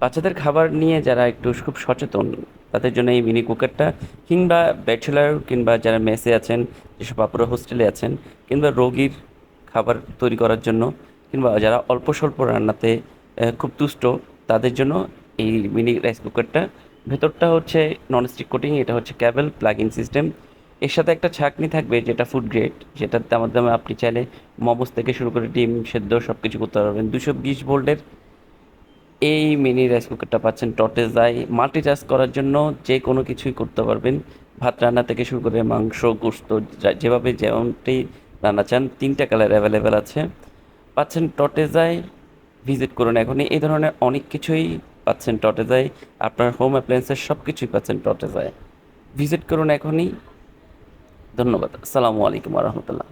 বাচ্চাদের খাবার নিয়ে যারা একটু খুব সচেতন, তাদের জন্য এই মিনি কুকারটা কিংবা ব্যাচেলার কিংবা যারা মেসে আছেন, যেসব আপুরা হোস্টেলে আছেন, কিংবা রোগীর খাবার তৈরি করার জন্য, কিংবা যারা অল্প স্বল্প রান্নাতে খুব তুষ্ট, তাদের জন্য এই মিনি রাইস কুকারটা ভেতরটা হচ্ছে ননস্টিক কোটিং এটা হচ্ছে ক্যাবেল প্লাগ ইন সিস্টেম এর সাথে একটা ছাঁকনি থাকবে, যেটা ফুড গ্রেড যেটাতে মাধ্যমে আপনি চাইলে মোমোস থেকে শুরু করে ডিম সেদ্ধ সব কিছু করতে পারবেন। দুশো বিশ ভোল্টের এই মিনি রাইস কুকারটা পাচ্ছেন টটেজাই মাল্টিটাস্ক করার জন্য যে কোনো কিছুই করতে পারবেন। ভাত রান্না থেকে শুরু করে মাংস, গোস্ত যেভাবে যেমনটি রান্না চান, তিনটা কালার অ্যাভেলেবেল আছে। পাচ্ছেন টটেজাই ভিজিট করুন এখনই। এই ধরনের অনেক কিছুই পাচ্ছেন টটেজাই আপনার হোম অ্যাপ্লায়েন্সের সব কিছুই পাচ্ছেন টটেজাই ভিজিট করুন এখনই। ধন্যবাদ। আসসালামু আলাইকুম রহমতুল্লাহ।